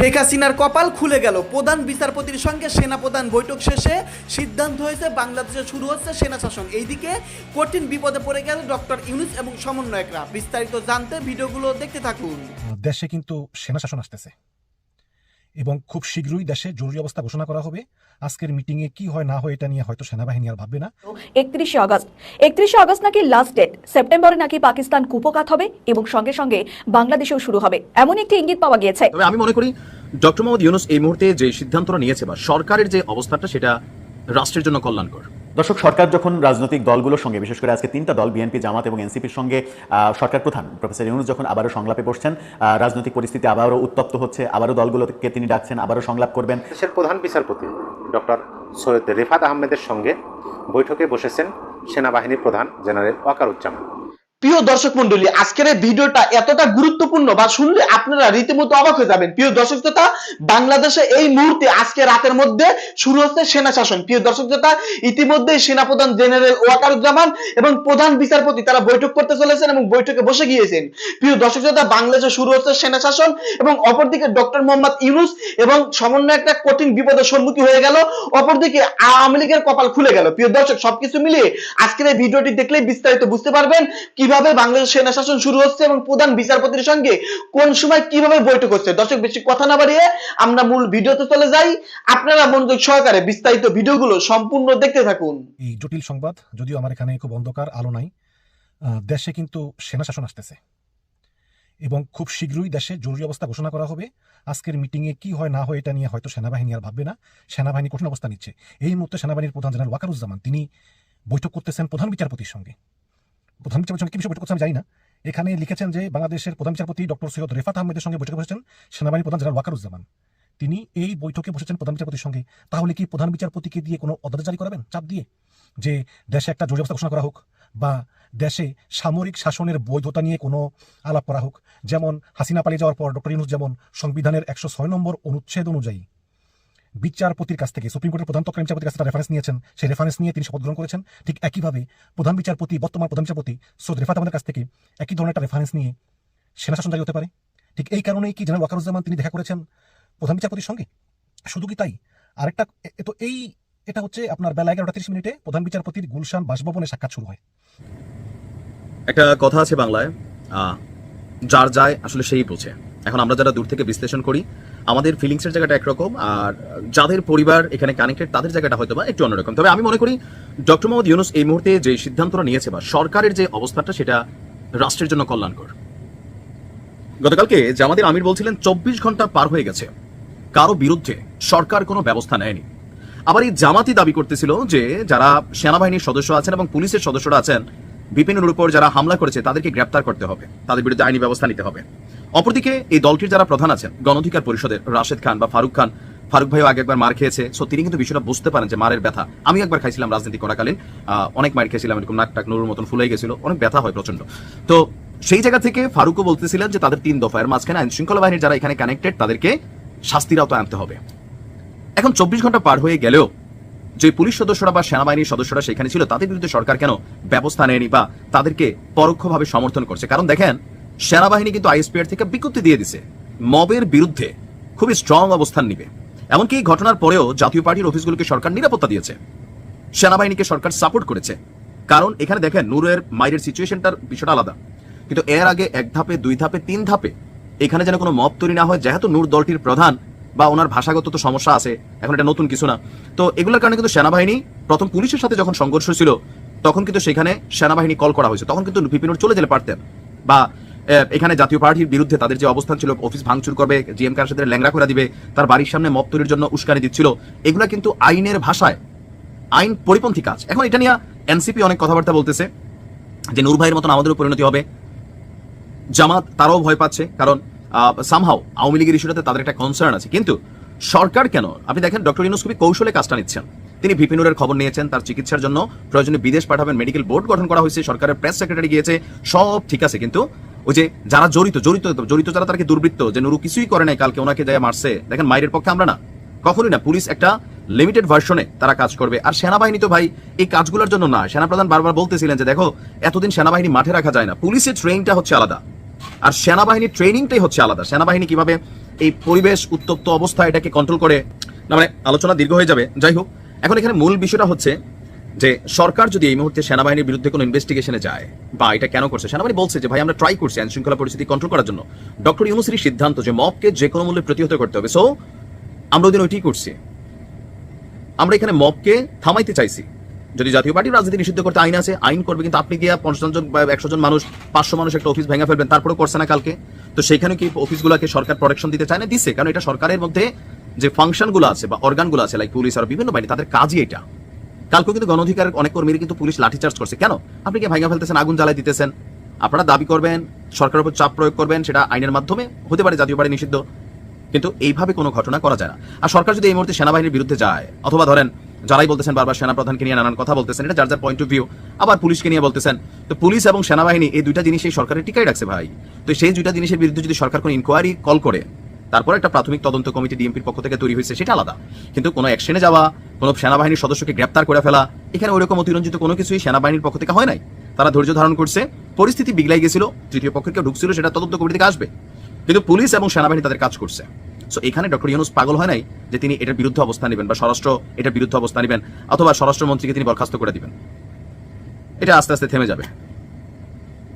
শেখ হাসিনার কপাল খুলে গেল। প্রধান বিচারপতির সঙ্গে সেনাপ্রধান বৈঠক শেষে সিদ্ধান্ত হয়েছে বাংলাদেশে শুরু হচ্ছে সেনা শাসন। এইদিকে কঠিন বিপদে পড়ে গেল ডক্টর ইউনুস এবং সমন্বয়করা। বিস্তারিত জানতে ভিডিওগুলো দেখতে থাকুন। দেশে কিন্তু সেনা শাসন আসতেছে এবং খুব শীঘ্রই দেশে জরুরি অবস্থা ঘোষণা করা হবে। আজকের মিটিংয়ে কি হয় না হয় এটা নিয়ে হয়তো সেনাবাহিনী আর ভাববে না। একত্রিশে আগস্ট। একত্রিশে আগস্ট নাকি লাস্ট ডেট সেপ্টেম্বরে নাকি পাকিস্তান কুপকাত হবে এবং সঙ্গে সঙ্গে বাংলাদেশেও শুরু হবে। এমন একটি ইঙ্গিত পাওয়া গিয়েছে। তবে আমি মনে করি ডক্টর মোহাম্মদ ইউনুস এই মুহূর্তে যে সিদ্ধান্তটা নিয়েছে বা সরকারের যে অবস্থাটা সেটা রাষ্ট্রের জন্য কল্যাণকর। দর্শক সরকার যখন রাজনৈতিক দলগুলোর সঙ্গে বিশেষ করে আজকে তিনটা দল বিএনপি জামাত এবং এনসিপির সঙ্গে সরকার প্রধান প্রফেসর ইউনুস যখন আবারও সংলাপে বসছেন রাজনৈতিক পরিস্থিতি আবারও উত্তপ্ত হচ্ছে আবারও দলগুলোকে তিনি ডাকছেন আবারও সংলাপ করবেন। দেশের প্রধান বিচারপতি ডক্টর সৈয়দ রেফাত আহমেদের সঙ্গে বৈঠকে বসেছেন সেনাবাহিনীর প্রধান জেনারেল ওয়াকারুজ্জামান। প্রিয় দর্শক মন্ডলী, আজকের এই ভিডিওটা এতটা গুরুত্বপূর্ণ বা শুনলে আপনারা রীতিমতো অবাক হয়ে যাবেন। প্রিয় দর্শক শ্রোতা, বাংলাদেশে এই মুহূর্তে আজকে রাতের মধ্যে শুরু হচ্ছে সেনা শাসন। প্রিয় দর্শক শ্রোতা ইতিমধ্যে সেনাপ্রধান জেনারেল ওয়াকারুজ্জামান এবং প্রধান বিচারপতি তারা বৈঠক করতে চলেছেন এবং বৈঠকে বসে গিয়েছেন। প্রিয় দর্শক শ্রোতা, বাংলাদেশে শুরু হচ্ছে সেনা শাসন এবং অপরদিকে ডক্টর মোহাম্মদ ইউনুস এবং সমন্বয় একটা কঠিন বিপদের সম্মুখীন হয়ে গেল, অপরদিকে আওয়ামী লীগের কপাল খুলে গেল। প্রিয় দর্শক, সবকিছু মিলিয়ে আজকের এই ভিডিওটি দেখলেই বিস্তারিত বুঝতে পারবেন কীভাবে বাংলাদেশ সেনা শাসন শুরু হচ্ছে এবং প্রধান বিচারপতির সঙ্গে কোন সময় কীভাবে বৈঠক হচ্ছে? দর্শক, বেশি কথা না বাড়িয়ে আমরা মূল ভিডিওতে চলে যাই। আপনারা মনোযোগ সহকারে বিস্তারিত ভিডিওগুলো সম্পূর্ণ দেখতে থাকুন। এই জটিল সংবাদ, যদিও আমার এখানে খুব অন্ধকার, আলো নাই দেশে কিন্তু সেনা শাসন আসতেছে। এবং খুব শীঘ্রই দেশে জরুরি অবস্থা ঘোষণা করা হবে। আজকের মিটিংয়ে কি হয়, না হয়, এটা নিয়ে হয়তো সেনাবাহিনী আর ভাববে না। সেনাবাহিনী কঠিন অবস্থা নিচ্ছে। এই মুহূর্তে সেনাবাহিনীর প্রধান জেনারেল ওয়াকারুজ্জামান, তিনি বৈঠক করতেছেন প্রধান বিচারপতির সঙ্গে। প্রধান বিচারপতির সঙ্গে কি বিষয়ে বৈঠক করছে আমি জানি না। এখানে লিখেছেন যে, বাংলাদেশের প্রধান বিচারপতি ডক্টর সৈয়দ রেফাত আহমেদের সঙ্গে বৈঠকে বসেছেন সেনাবাহিনী প্রধান জেনারেল ওয়াকারুজ্জামান। তিনি এই বৈঠকে বসেছেন প্রধান বিচারপতির সঙ্গে। তাহলে কি প্রধান বিচারপতিকে দিয়ে কোনো অর্ডার জারি করাবেন? চাপ দিয়ে? যে দেশে একটা জরুরি অবস্থা ঘোষণা করা হোক বা দেশে সামরিক শাসনের বৈধতা নিয়ে কোনো আলাপ করা হোক। যেমন হাসিনা পালিয়ে যাওয়ার পর ডক্টর ইউনুস যেমন সংবিধানের একশো ছয় নম্বর অনুচ্ছেদ অনুযায়ী বিচারপতির কাছ থেকে সুপ্রিম কোর্টের প্রধান তৎকালীন বিচারপতির কাছে রেফারেন্স নিয়েছেন। সেই রেফারেন্স নিয়ে তিনি শপথ গ্রহণ করেছেন। ঠিক একইভাবে প্রধান বিচারপতি, বর্তমান প্রধান বিচারপতি সৈয়দ রেফাত আমাদের কাছ থেকে একই ধরনের একটা রেফারেন্স নিয়ে সেনা শাসন জারি হতে পারে। ঠিক এই কারণেই কি জেনারেল ওয়াকারুজ্জামান তিনি দেখা করেছেন প্রধান বিচারপতির সঙ্গে? শুধু কি তাই? আরেকটা তো এই, এটা হচ্ছে আপনার বেলা এগারোটা তিরিশ মিনিটে প্রধান বিচারপতির গুলশান বাসভবনে সাক্ষাৎ শুরু হয়। একটা কথা আছে বাংলায়। যার যায় আসলে সেই বোঝে। এখন আমরা যারা দূর থেকে বিশ্লেষণ করি আমাদের ফিলিংসের জায়গাটা একরকম, আর যাদের পরিবার এখানে কানেক্টেড তাদের জায়গাটা হয়তো বা একটু অন্যরকম। তবে আমি মনে করি ডক্টর মোহাম্মদ ইউনুস এই মুহূর্তে যে সিদ্ধান্তটা নিয়েছে বা সরকারের যে অবস্থাটা, সেটা রাষ্ট্রের জন্য কল্যাণকর। গতকালকে জামাতের আমির বলছিলেন, চব্বিশ ঘণ্টা পার হয়ে গেছে। কারও বিরুদ্ধে সরকার কোনো ব্যবস্থা নেয়নি। আবার এই জামাতি দাবি করতেছিল যে, যারা সেনাবাহিনীর সদস্য আছেন এবং পুলিশের সদস্যরা আছেন বিপিনের উপর যারা হামলা করেছে, তাদেরকে গ্রেপ্তার করতে হবে। তাদের বিরুদ্ধে আইনি ব্যবস্থা নিতে হবে। অপরদিকে, এই দলটির যারা প্রধান আছেন, গণঅধিকার পরিষদের রাশেদ খান বা ফারুক খান, ফারুক ভাইও আগে একবার মার খেয়েছে। সো তিনি কিন্তু বিষয়টা বুঝতে পারেন যে মারের ব্যথা। আমি একবার খাইছিলাম রাজনীতি করাকালীন। অনেক মার খেয়েছিলাম, এরকম নাক টাক নুরুর মতন ফুলে গেছিল। অনেক ব্যথা হয় প্রচণ্ড তো, সেই জায়গা থেকে ফারুকও বলতেছিলেন যে তাদের তিন দফা। মাঝখানে আইন শৃঙ্খলা বাহিনীর যারা এখানে কানেক্টেড তাদেরকে শাস্তির আওতায় আনতে হবে। এখন চব্বিশ ঘণ্টা পার হয়ে গেলেও যে পুলিশ সদস্যরা বা সেনাবাহিনীর সদস্যরা সেখানে ছিল, তাদের বিরুদ্ধে সরকার কেন ব্যবস্থা নেয়নি বা তাদেরকে পরোক্ষভাবে সমর্থন করছে? কারণ দেখেন, সেনাবাহিনী কিন্তু আইএসপিআর থেকে বিজ্ঞপ্তি দিয়ে দিছে, মবের বিরুদ্ধে খুবই স্ট্রং অবস্থান নিবে। এমনকি এই ঘটনার পরেও জাতীয় পার্টির অফিসগুলোকে সরকার নিরাপত্তা দিয়েছে। সেনাবাহিনীকে সরকার সাপোর্ট করেছে। কারণ এখানে দেখেন, নূরের, মাইরের সিচুয়েশনটার বিষয়টা আলাদা। কিন্তু এর আগে এক ধাপে, দুই ধাপে, তিন ধাপে এখানে যেন কোনো মব তৈরি না হয়, যেহেতু নূর দলটির প্রধান বা ওনার ভাষাগত তো সমস্যা আছে, এখন এটা নতুন কিছু না। তো এগুলোর কারণে কিন্তু সেনাবাহিনী, প্রথম পুলিশের সাথে যখন সংঘর্ষ ছিল তখন কিন্তু সেখানে সেনাবাহিনী কল করা হয়েছে। তখন কিন্তু বিপিনুর চলে যেতে পারতেন। বা এখানে জাতীয় পার্টির বিরুদ্ধে তাদের যে অবস্থান ছিল অফিস ভাঙচুর করবে জিএম কার সাথে ল্যাংরা করে দিবে, তার বাড়ির সামনে মব তৈরির জন্য উস্কানি দিচ্ছিল, এগুলো কিন্তু আইনের ভাষায়, আইন পরিপন্থী কাজ। এখন এটা নিয়ে এনসিপি অনেক কথাবার্তা বলতেছে, যে নূর ভাইয়ের মতন আমাদেরও পরিণতি হবে। জামাত তারাও ভয় পাচ্ছে, কারণ সামহাও আওয়ামী লীগের ইস্যুটাতে তাদের একটা কনসার্ন আছে। কিন্তু সরকার কেন? আপনি দেখেন, ডক্টর ইউনুস খুবই কৌশলে কাজটা নিচ্ছেন। তিনি ভিপিনুরের খবর নিয়েছেন, তার চিকিৎসার জন্য প্রয়োজনে বিদেশ পাঠাবেন মেডিকেল বোর্ড গঠন করা হয়েছে, সরকারের প্রেস সেক্রেটারি গিয়েছে, সব ঠিক আছে। কিন্তু ওই যে যারা জড়িত জড়িত জড়িত যারা তাকে দুর্বৃত্ত, যে নুরু কিছুই করে নাই, কালকে ওনাকে যায় মারছে, দেখেন মায়ের পক্ষে আমরা না। কখনোই না, পুলিশ একটা লিমিটেড ভার্সনে তারা কাজ করবে। আর সেনাবাহিনী তো ভাই, এই কাজগুলোর জন্য না। সেনাপ্রধান বারবার বলতেছিলেন যে, দেখো, এতদিন সেনাবাহিনী মাঠে রাখা যায় না। পুলিশের ট্রেনটা হচ্ছে আলাদা। আর সেনাবাহিনীর ট্রেনিংটাই হচ্ছে আলাদা। সেনাবাহিনী কীভাবে এই পরিবেশ উত্তপ্ত অবস্থা এটাকে কন্ট্রোল করে, না মানে আলোচনা দীর্ঘ হয়ে যাবে। যাই হোক, এখন এখানে মূল বিষয়টা হচ্ছে যে সরকার যদি এই মুহূর্তে সেনাবাহিনীর বিরুদ্ধে কোনো ইনভেস্টিগেশনে যায়, বা এটা কেন করছে? সেনাবাহিনী বলছে যে, ভাই, আমরা ট্রাই করছি আইন শৃঙ্খলা পরিস্থিতি কন্ট্রোল করার জন্য। ডক্টর ইউনুসের সিদ্ধান্ত যে মবকে যে কোনো মূল্যে প্রতিহত করতে হবে। সো আমরা ওদিন ওইটাই করছি। আমরা এখানে মবকে থামাইতে চাইছি। যদি জাতীয় পার্টির রাজনীতি নিষিদ্ধ করতে আইন আছে, আইন করবে, কিন্তু আপনি গিয়া পঞ্চাশ জন বা একশো জন মানুষ, পাঁচশো মানুষ একটা অফিস ভেঙে ফেলবেন তারপরে করছে না কালকে। তো সেখানে কি অফিসগুলোকে সরকার প্রোটেকশন দিতে চায় না? দিচ্ছে কারণ এটা সরকারের মধ্যে যে ফাংশনগুলো আছে বা অর্গানগুলো আছে লাইক পুলিশ আর বিভিন্ন বাহিনী, তাদের কাজই এটা। কালকেও কিন্তু গণঅধিকার অনেক কর্মীর কিন্তু পুলিশ লাঠিচার্জ করছে। কেন? আপনি কি ভাঙা ফেলতেছেন, আগুন জ্বালাই দিতেছেন? আপনারা দাবি করবেন, সরকারের উপর চাপ প্রয়োগ করবেন, সেটা আইনের মাধ্যমে হতে পারে, জাতীয় পার্টি নিষিদ্ধ। কিন্তু এইভাবে কোনো ঘটনা করা যায় না। আর সরকার যদি এই মুহূর্তে সেনাবাহিনীর বিরুদ্ধে যায়, অথবা ধরেন যারাই বলতেছেন বারবার সেনাপ্রধানকে নিয়ে নানান কথা বলতেছেন, এটা যার যার পয়েন্ট অফ ভিউ আবার পুলিশকে নিয়ে বলতেছেন। তো পুলিশ এবং সেনাবাহিনী এই দুইটা জিনিস এই সরকারের টিকাই রাখছে ভাই। তো সেই দুইটা জিনিসের বিরুদ্ধে যদি সরকার কোনো ইনকোয়ারি কল করে, তারপর একটা প্রাথমিক তদন্ত কমিটি ডিএমপির পক্ষ থেকে তৈরি হয়েছে, সেটা আলাদা। কিন্তু কোনো অ্যাকশনে যাওয়া, কোনো সেনাবাহিনীর সদস্যকে গ্রেপ্তার করে ফেলা, এখানে ওইরকম অতিরঞ্জিত কোনো কিছুই সেনাবাহিনীর পক্ষ থেকে হয় নাই। তারা ধৈর্য ধারণ করছে, পরিস্থিতি বিগলাই গেছিল, তৃতীয় পক্ষের কেউ ঢুকছিল, সেটা তদন্ত কমিটি থেকে আসবে। কিন্তু পুলিশ এবং সেনাবাহিনী তাদের কাজ করছে। সো এখানে ডক্টর ইউনুস পাগল হয় নাই যে তিনি এটার বিরুদ্ধে অবস্থান নেবেন বা স্বরাষ্ট্র এটার বিরুদ্ধে অবস্থান নেবেন অথবা স্বরাষ্ট্রমন্ত্রীকে তিনি বরখাস্ত করে দিবেন। এটা আস্তে আস্তে থেমে যাবে।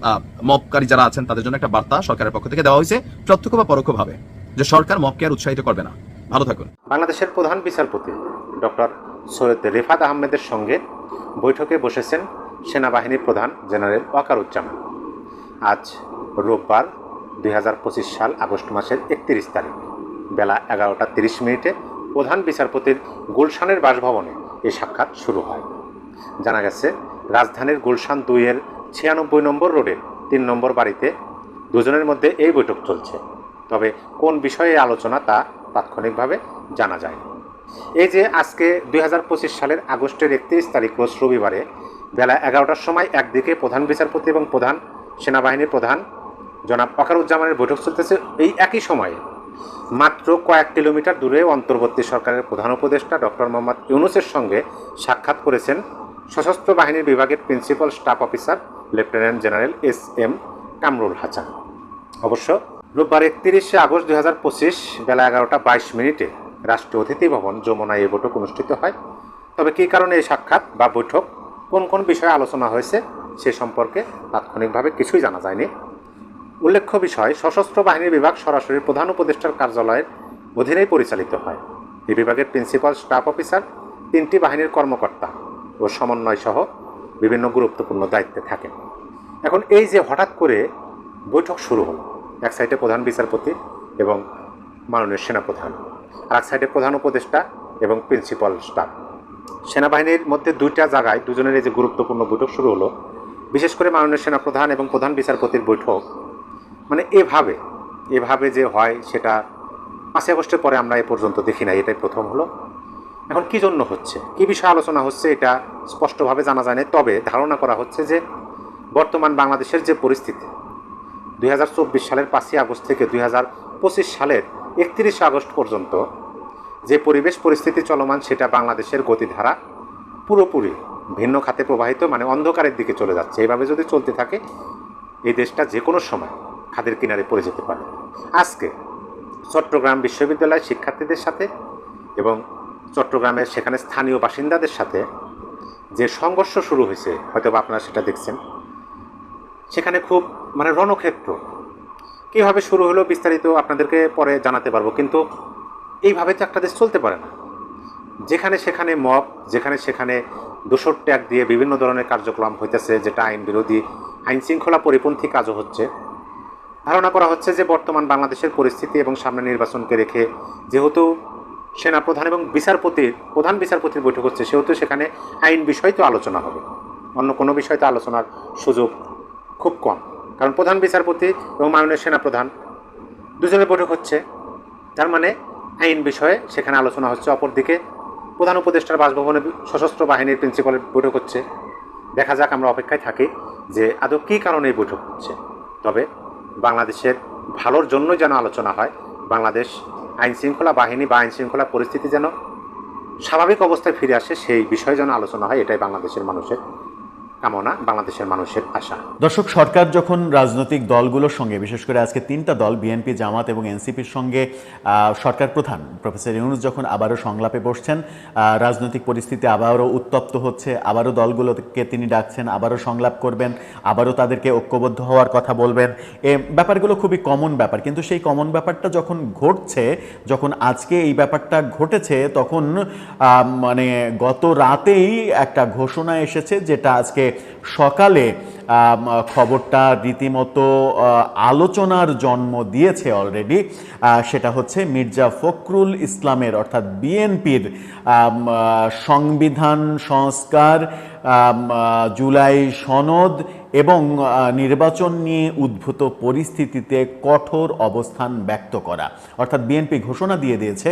আহ, মবকারী যারা আছেন তাদের জন্য একটা বার্তা সরকারের পক্ষ থেকে দেওয়া হয়েছে প্রত্যক্ষ বা পরোক্ষভাবে যে সরকার মবকে আর উৎসাহিত করবে না। ভালো থাকুন। বাংলাদেশের প্রধান বিচারপতি ডক্টর সৈয়দ রেফাত আহমেদের সঙ্গে বৈঠকে বসেছেন সেনাবাহিনীর প্রধান জেনারেল ওয়াকারুজ্জামান। আজ রোববার দুই হাজার পঁচিশ সাল আগস্ট মাসের একত্রিশ তারিখ। বেলা এগারোটা তিরিশ মিনিটে প্রধান বিচারপতির গুলশানের বাসভবনে এই সাক্ষাৎ শুরু হয়। জানা গেছে, রাজধানীর গুলশান দুইয়ের ছিয়ানব্বই নম্বর রোডের তিন নম্বর বাড়িতে দুজনের মধ্যে এই বৈঠক চলছে। তবে কোন বিষয়ে আলোচনা তা তাৎক্ষণিকভাবে জানা যায় এই যে আজকে দুই হাজার পঁচিশ সালের আগস্টের একত্রিশ তারিখ রোজ রবিবারে বেলা এগারোটার সময় একদিকে প্রধান বিচারপতি এবং প্রধান সেনাবাহিনীর প্রধান জনাব অকারুজ্জামানের বৈঠক চলতেছে, এই একই সময়ে মাত্র কয়েক কিলোমিটার দূরে অন্তর্বর্তী সরকারের প্রধান উপদেষ্টা ডক্টর মোহাম্মদ ইউনুসের সঙ্গে সাক্ষাৎ করেছেন সশস্ত্র বাহিনীর বিভাগের principal staff officer, lieutenant general S M Kamrul Hasan অবশ্য রোববার একত্রিশে আগস্ট দুই হাজার পঁচিশ বেলা এগারোটা বাইশ মিনিটে রাষ্ট্রীয় অতিথি ভবন যমুনায় এই বৈঠক অনুষ্ঠিত হয়। তবে কী কারণে এই সাক্ষাৎ বা বৈঠক, কোন কোন বিষয়ে আলোচনা হয়েছে, সে সম্পর্কে তাৎক্ষণিকভাবে কিছুই জানা যায়নি। উল্লেখ্য বিষয়, সশস্ত্র বাহিনীর বিভাগ সরাসরি প্রধান উপদেষ্টার কার্যালয়ের অধীনেই পরিচালিত হয়। এই বিভাগের প্রিন্সিপাল, স্টাফ অফিসার, তিনটি বাহিনীর কর্মকর্তা ও সমন্বয় সহ বিভিন্ন গুরুত্বপূর্ণ দায়িত্বে থাকেন। এখন এই যে হঠাৎ করে বৈঠক শুরু হলো, এক সাইডে প্রধান বিচারপতি এবং মাননীয় সেনাপ্রধান, আর এক সাইডে প্রধান উপদেষ্টা এবং প্রিন্সিপাল, স্টাফ। সেনাবাহিনীর মধ্যে দুইটা জায়গায় দুজনের এই যে গুরুত্বপূর্ণ বৈঠক শুরু হলো, বিশেষ করে মাননীয় সেনাপ্রধান এবং প্রধান বিচারপতির বৈঠক মানে এভাবে এভাবে যে হয় সেটা পাঁচই আগস্টের পরে আমরা এ পর্যন্ত দেখি না এটাই প্রথম হলো। এখন কি জন্য হচ্ছে? কি বিষয়ে আলোচনা হচ্ছে এটা স্পষ্টভাবে জানা যায় না তবে ধারণা করা হচ্ছে যে বর্তমান বাংলাদেশের যে পরিস্থিতি, দুই হাজার চব্বিশ সালের পাঁচই আগস্ট থেকে দুই হাজার পঁচিশ সালের একত্রিশে আগস্ট পর্যন্ত যে পরিবেশ পরিস্থিতি চলমান সেটা বাংলাদেশের গতিধারা পুরোপুরি ভিন্ন খাতে প্রবাহিত মানে অন্ধকারের দিকে চলে যাচ্ছে। এইভাবে যদি চলতে থাকে, এই দেশটা যে কোনো সময় খাদের কিনারে পড়ে যেতে পারে। আজকে চট্টগ্রাম বিশ্ববিদ্যালয়ের শিক্ষার্থীদের সাথে এবং চট্টগ্রামের সেখানে স্থানীয় বাসিন্দাদের সাথে যে সংঘর্ষ শুরু হয়েছে হয়তো আপনারা সেটা দেখছেন, সেখানে খুব মানে রণক্ষেত্র। কীভাবে শুরু হলো বিস্তারিত আপনাদেরকে পরে জানাতে পারব, কিন্তু এইভাবে তো একটা দেশ চলতে পারে না। যেখানে সেখানে মব, যেখানে সেখানে দোসর ট্যাগ দিয়ে বিভিন্ন ধরনের কার্যক্রম হইতেছে, যেটা আইন বিরোধী আইন শৃঙ্খলা পরিপন্থী কাজও হচ্ছে। ধারণা করা হচ্ছে যে বর্তমান বাংলাদেশের পরিস্থিতি এবং সামনে নির্বাচনকে রেখে যেহেতু সেনাপ্রধান এবং বিচারপতির, প্রধান বিচারপতির বৈঠক হচ্ছে, সেহেতু সেখানে আইন বিষয় তো আলোচনা হবে। অন্য কোনো বিষয় তো আলোচনার সুযোগ খুব কম। কারণ প্রধান বিচারপতি এবং মাননীয় সেনাপ্রধান দুজনের বৈঠক হচ্ছে। তার মানে আইন বিষয়ে সেখানে আলোচনা হচ্ছে। অপরদিকে প্রধান উপদেষ্টার বাসভবনে সশস্ত্র বাহিনীর প্রিন্সিপালের বৈঠক হচ্ছে। দেখা যাক, আমরা অপেক্ষায় থাকি যে আদৌ কী কারণে এই বৈঠক হচ্ছে। তবে বাংলাদেশের ভালোর জন্য যেন আলোচনা হয়, বাংলাদেশ আইনশৃঙ্খলা বাহিনী বা আইনশৃঙ্খলা পরিস্থিতি যেন স্বাভাবিক অবস্থায় ফিরে আসে, সেই বিষয়ে যেন আলোচনা হয়, এটাই বাংলাদেশের মানুষের কামনা বাংলাদেশের মানুষের আশা। দর্শক, সরকার যখন রাজনৈতিক দলগুলোর সঙ্গে, বিশেষ করে আজকে তিনটা দল, বিএনপি, জামাত এবং এনসিপির সঙ্গে সরকার প্রধান প্রফেসর ইউনুস যখন আবারও সংলাপে বসছেন রাজনৈতিক পরিস্থিতি আবারও উত্তপ্ত হচ্ছে, আবারও দলগুলোকে তিনি ডাকছেন, আবারও সংলাপ করবেন, আবারও তাদেরকে ঐক্যবদ্ধ হওয়ার কথা বলবেন, এ ব্যাপারগুলো খুবই কমন ব্যাপার। কিন্তু সেই কমন ব্যাপারটা যখন ঘটছে, যখন আজকে এই ব্যাপারটা ঘটেছে, তখন মানে গত রাতেই একটা ঘোষণা এসেছে, যেটা আজকে সকালে খবরটা রীতিমতো আলোচনার জন্ম দিয়েছে অলরেডি সেটা হচ্ছে মির্জা ফখরুল ইসলামের, অর্থাৎ বিএনপির সংবিধান সংস্কার জুলাই সনদ এবং নির্বাচন নিয়ে উদ্ভূত পরিস্থিতিতে কঠোর অবস্থান ব্যক্ত করা। অর্থাৎ বিএনপি ঘোষণা দিয়ে দিয়েছে,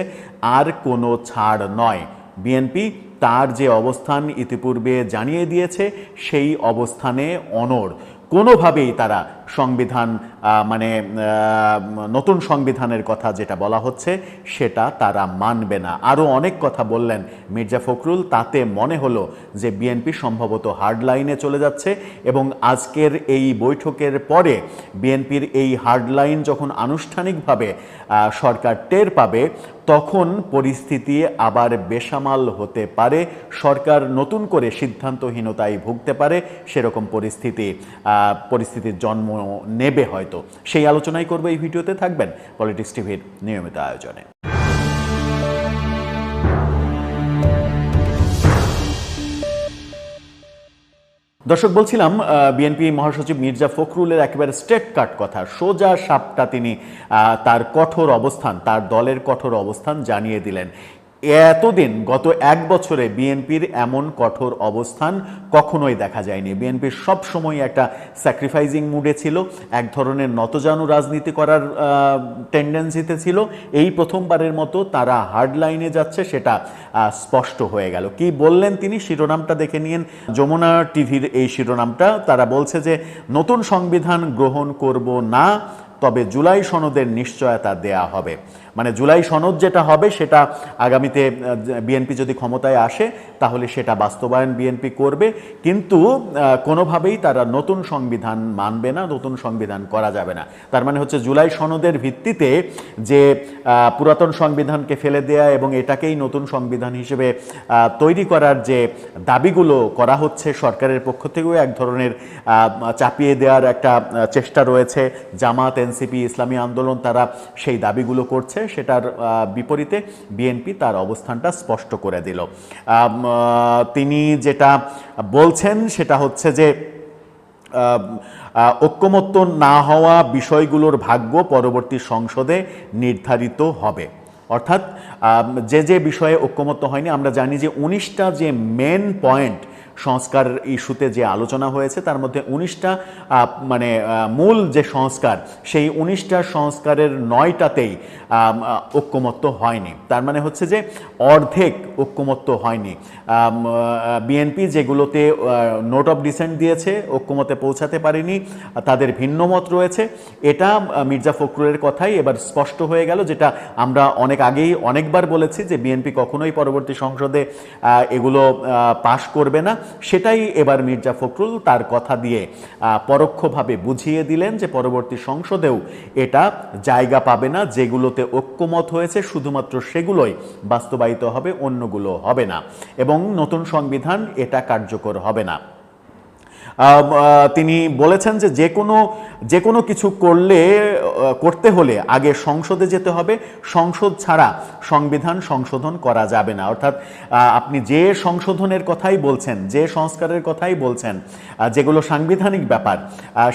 আর কোনো ছাড় নয়। বিএনপি তার যে অবস্থান ইতিপূর্বে জানিয়ে দিয়েছে সেই অবস্থানে অনড়। কোনোভাবেই তারা সংবিধান মানে নতুন সংবিধানের কথা যেটা বলা হচ্ছে, সেটা তারা মানবে না। আরও অনেক কথা বললেন মির্জা ফখরুল, তাতে মনে হলো যে বিএনপি সম্ভবত হার্ড লাইনে চলে যাচ্ছে এবং আজকের এই বৈঠকের পরে বিএনপির এই হার্ড লাইন যখন আনুষ্ঠানিকভাবে সরকার টের পাবে, তখন পরিস্থিতি আবার বেসামাল হতে পারে। সরকার নতুন করে সিদ্ধান্তহীনতায় ভুগতে পারে সেরকম পরিস্থিতি পরিস্থিতির জন্ম নেবে হয়তো। সেই আলোচনাই করব এই ভিডিওতে। থাকবেন পলিটিক্স টিভির নিয়মিত আয়োজনে। দর্শক, বলছিলাম বিএনপি মহাসচিব মির্জা ফখরুলের একেবারে স্টেট কাট কথা। সোজা সাপটা তিনি তার কঠোর অবস্থান, তার দলের কঠোর অবস্থান জানিয়ে দিলেন। এতদিন, গত এক বছরে বিএনপির এমন কঠোর অবস্থান কখনোই দেখা যায়নি। বিএনপির সব সময় একটা স্যাক্রিফাইজিং মুডে ছিল, এক ধরনের নতজানু রাজনীতি করার টেন্ডেন্সিতে ছিল। এই প্রথমবারের মতো তারা হার্ড লাইনে যাচ্ছে, সেটা স্পষ্ট হয়ে গেল। কি বললেন তিনি? শিরোনামটা দেখে নিন যমুনা টিভির এই শিরোনামটা, তারা বলছে যে, নতুন সংবিধান গ্রহণ করব না, তবে জুলাই সনদের নিশ্চয়তা দেয়া হবে। মানে জুলাই সনদ যেটা হবে, সেটা আগামীতে বিএনপি যদি ক্ষমতায় আসে, তাহলে সেটা বাস্তবায়ন বিএনপি করবে। কিন্তু কোনোভাবেই তারা নতুন সংবিধান মানবে না, নতুন সংবিধান করা যাবে না। তার মানে হচ্ছে জুলাই সনদের ভিত্তিতে যে পুরাতন সংবিধানকে ফেলে দেয়া এবং এটাকেই নতুন সংবিধান হিসেবে তৈরি করার যে দাবিগুলো করা হচ্ছে সরকারের পক্ষ থেকেও, এক ধরনের চাপিয়ে দেওয়ার একটা চেষ্টা রয়েছে। জামাত এনসিপি ইসলামী আন্দোলন তারা সেই দাবিগুলো করছে। সেটার বিপরীতে বিএনপি তার অবস্থানটা স্পষ্ট করে দিল। তিনি যেটা বলছেন সেটা হচ্ছে যে ঐক্যমত্য না হওয়া বিষয়গুলোর ভাগ্য পরবর্তী সংসদে নির্ধারিত হবে। অর্থাৎ যে যে বিষয়ে ঐক্যমত্য হয়নি, আমরা জানি যে উনিশটা যে মেন পয়েন্ট সংস্কার ইস্যুতে যে আলোচনা হয়েছে, তার মধ্যে উনিশটা মানে মূল যে সংস্কার, সেই উনিশটা সংস্কারের নয়টাতেই ঐক্যমত্য হয়নি। তার মানে হচ্ছে যে অর্ধেক ঐক্যমত্য হয়নি। বিএনপি যেগুলোতে নোট অফ ডিসেন্ট দিয়েছে, ঐক্যমতে পৌঁছাতে পারেনি, তাদের ভিন্নমত রয়েছে। এটা মির্জা ফখরুলের কথাই এবার স্পষ্ট হয়ে গেল, যেটা আমরা অনেক আগেই অনেকবার বলেছি যে বিএনপি কখনোই পরবর্তী সংসদে এগুলো পাশ করবে না। সেটাই এবার মির্জা ফখরুল তার কথা দিয়ে পরোক্ষভাবে বুঝিয়ে দিলেন যে পরবর্তী সংসদেও এটা জায়গা পাবে না, যেগুলোতে ঐক্যমত হয়েছে, শুধুমাত্র সেগুলোই বাস্তবায়িত হবে, অন্যগুলো হবে না। এবং নতুন সংবিধান এটা কার্যকর হবে না। তিনি বলেছেন যে যে কোনো যে কোনো কিছু করলে করতে হলে আগে সংসদে যেতে হবে। সংসদ ছাড়া সংবিধান সংশোধন করা যাবে না। অর্থাৎ আপনি যে সংশোধনের কথাই বলছেন, যে সংস্কারের কথাই বলছেন যেগুলো সাংবিধানিক ব্যাপার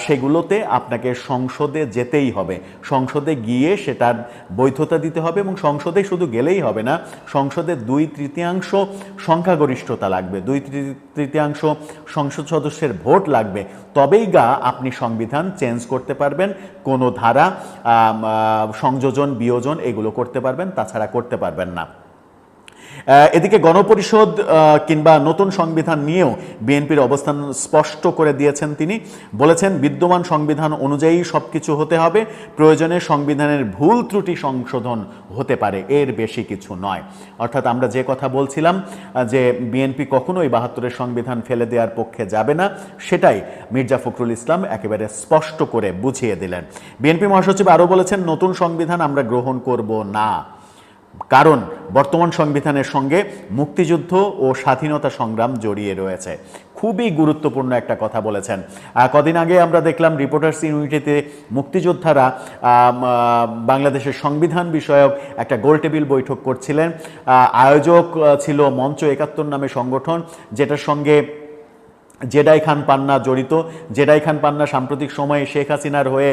সেগুলোতে আপনাকে সংসদে যেতেই হবে। সংসদে গিয়ে সেটার বৈধতা দিতে হবে এবং সংসদে শুধু গেলেই হবে না, সংসদে দুই তৃতীয়াংশ সংখ্যাগরিষ্ঠতা লাগবে, দুই তৃতীয়াংশ সংসদ সদস্যের ভোট লাগবে, তবেই গা আপনি সংবিধান চেঞ্জ করতে পারবেন, কোনো ধারা সংযোজন, বিয়োজন এগুলো করতে পারবেন, তাছাড়া করতে পারবেন না। এদিকে গণপরিষদ কিংবা নতুন সংবিধান নিয়েও বিএনপির অবস্থান স্পষ্ট করে দিয়েছেন তিনি। বলেছেন, বিদ্যমান সংবিধান অনুযায়ী সবকিছু হতে হবে। প্রয়োজনে সংবিধানের ভুল ত্রুটি সংশোধন হতে পারে, এর বেশি কিছু নয়। অর্থাৎ আমরা যে কথা বলছিলাম যে বিএনপি কখনোই বাহাত্তরের সংবিধান ফেলে দেওয়ার পক্ষে যাবে না, সেটাই মির্জা ফখরুল ইসলাম একেবারে স্পষ্ট করে বুঝিয়ে দিলেন। বিএনপি মহাসচিব আরও বলেছেন, নতুন সংবিধান আমরা গ্রহণ করব না। কারণ বর্তমান সংবিধানের সঙ্গে মুক্তিযুদ্ধ ও স্বাধীনতা সংগ্রাম জড়িয়ে রয়েছে। খুবই গুরুত্বপূর্ণ একটা কথা বলেছেন। কদিন আগে আমরা দেখলাম রিপোর্টার্স ইউনিটিতে মুক্তিযোদ্ধারা বাংলাদেশের সংবিধান বিষয়ক একটা গোলটেবিল বৈঠক করছিলেন। আয়োজক ছিল মঞ্চ একাত্তর নামে সংগঠন, যেটার সঙ্গে জেডাই খান পান্না জড়িত। জেডাই খান পান্না সাম্প্রতিক সময়ে শেখ হাসিনার হয়ে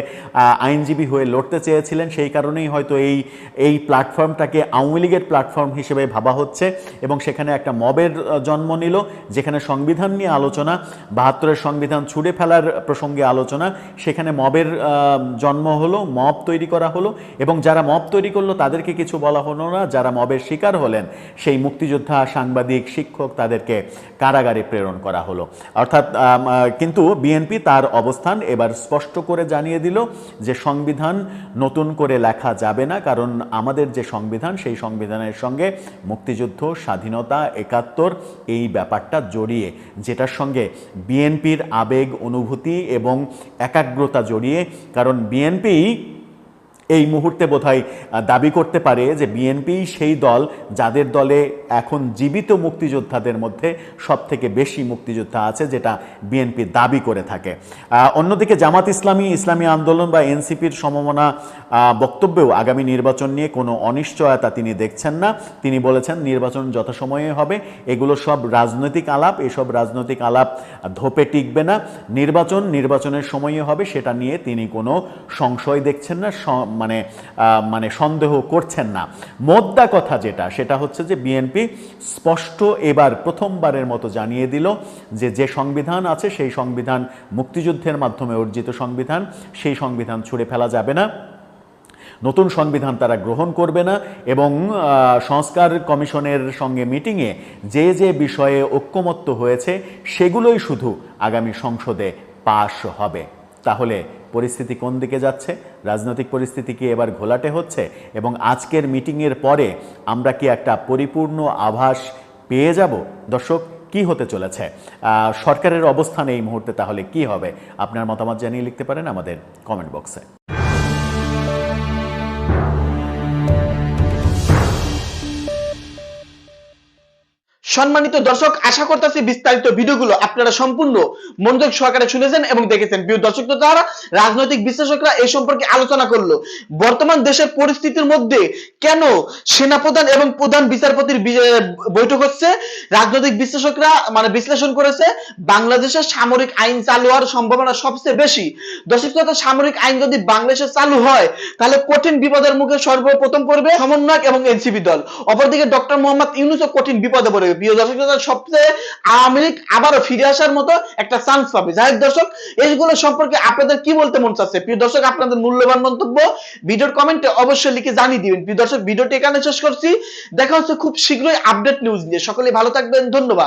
আইনজীবী হয়ে লড়তে চেয়েছিলেন, সেই কারণেই হয়তো এই এই প্ল্যাটফর্মটাকে আওয়ামী লীগের প্ল্যাটফর্ম হিসেবে ভাবা হচ্ছে এবং সেখানে একটা মবের জন্ম নিল, যেখানে সংবিধান নিয়ে আলোচনা, বাহাত্তরের সংবিধান ছুঁড়ে ফেলার প্রসঙ্গে আলোচনা, সেখানে মবের জন্ম হলো, মব তৈরি করা হলো এবং যারা মব তৈরি করল তাদেরকে কিছু বলা হলো না, যারা মবের শিকার হলেন, সেই মুক্তিযোদ্ধা, সাংবাদিক, শিক্ষক তাদেরকে কারাগারে প্রেরণ করা হলো। অর্থাৎ কিন্তু বিএনপি তার অবস্থান এবার স্পষ্ট করে জানিয়ে দিল যে সংবিধান নতুন করে লেখা যাবে না, কারণ আমাদের যে সংবিধান, সেই সংবিধানের সঙ্গে মুক্তিযুদ্ধ, স্বাধীনতা, একাত্তর এই ব্যাপারটা জড়িয়ে, যেটার সঙ্গে বিএনপির আবেগ, অনুভূতি এবং একাগ্রতা জড়িয়ে, কারণ বিএনপি এই মুহূর্তে বোধহয় দাবি করতে পারে যে বিএনপি সেই দল যাদের দলে এখন জীবিত মুক্তিযোদ্ধাদের মধ্যে সব থেকে বেশি মুক্তিযোদ্ধা আছে, যেটা বিএনপি দাবি করে থাকে। অন্যদিকে জামাত ইসলামী ইসলামী আন্দোলন বা এনসিপির সমমনা বক্তব্যেও আগামী নির্বাচন নিয়ে কোনো অনিশ্চয়তা তিনি দেখছেন না। তিনি বলেছেন, নির্বাচন যথাসময়ে হবে, এগুলো সব রাজনৈতিক আলাপ, এসব রাজনৈতিক আলাপ ধোপে টিকবে না। নির্বাচন নির্বাচনের সময়ে হবে, সেটা নিয়ে তিনি কোনো সংশয় দেখছেন না মানে মানে সন্দেহ করছেন না। মোদ্দা কথা যেটা, সেটা হচ্ছে যে বিএনপি স্পষ্ট এবার প্রথমবারের মতো জানিয়ে দিল যে যে সংবিধান আছে সেই সংবিধান মুক্তিযুদ্ধের মাধ্যমে অর্জিত সংবিধান, সেই সংবিধান ছুঁড়ে ফেলা যাবে না। নতুন সংবিধান তারা গ্রহণ করবে না এবং সংস্কার কমিশনের সঙ্গে মিটিংয়ে যে যে বিষয়ে ঐক্যমত্য হয়েছে সেগুলোই শুধু আগামী সংসদে পাশ হবে। তাহলে পরিস্থিতি কোন দিকে যাচ্ছে, রাজনৈতিক পরিস্থিতি কি এবার ঘোলাটে হচ্ছে, এবং আজকের মিটিংয়ের পরে আমরা কি একটা পরিপূর্ণ আভাস পেয়ে যাব? দর্শক, কি হতে চলেছে? সরকারের অবস্থান এই মুহূর্তে তাহলে কি হবে? আপনার মতামত জানিয়ে লিখতে পারেন আমাদের কমেন্ট বক্সে সম্মানিত দর্শক আশা করতেছি বিস্তারিত ভিডিওগুলো আপনারা সম্পূর্ণ মনোযোগ সহকারে শুনেছেন এবং দেখেছেন। প্রিয় দর্শক তো তারা রাজনৈতিক বিশ্লেষকরা এই সম্পর্কে আলোচনা করল। বর্তমান দেশের পরিস্থিতির মধ্যে কেন সেনাপ্রধান এবং প্রধান বিচারপতির বৈঠক হচ্ছে? রাজনৈতিক বিশ্লেষকরা মানে বিশ্লেষণ করেছে বাংলাদেশের সামরিক আইন চালু হওয়ার সম্ভাবনা সবচেয়ে বেশি। দর্শক শ্রোতা, সামরিক আইন যদি বাংলাদেশে চালু হয় তাহলে কঠিন বিপদের মুখে সর্বপ্রথম পড়বে সমন্বয়ক এবং এনসিপি দল। অপরদিকে ডক্টর মোহাম্মদ ইউনুসও কঠিন বিপদে পড়বে। প্রিয় দর্শক সবচেয়ে আওয়ামী লীগ আবারও ফিরে আসার মতো একটা চান্স পাবে। যাই দর্শক এইগুলো সম্পর্কে আপনাদের কি বলতে মন চাচ্ছে? প্রিয় দর্শক, আপনাদের মূল্যবান মন্তব্য ভিডিওর কমেন্টে অবশ্যই লিখে জানিয়ে দিবেন। প্রিয় দর্শক, ভিডিওটি এখানে শেষ করছি। দেখা হচ্ছে খুব শীঘ্রই আপডেট নিউজ নিয়ে। সকলে ভালো থাকবেন, ধন্যবাদ।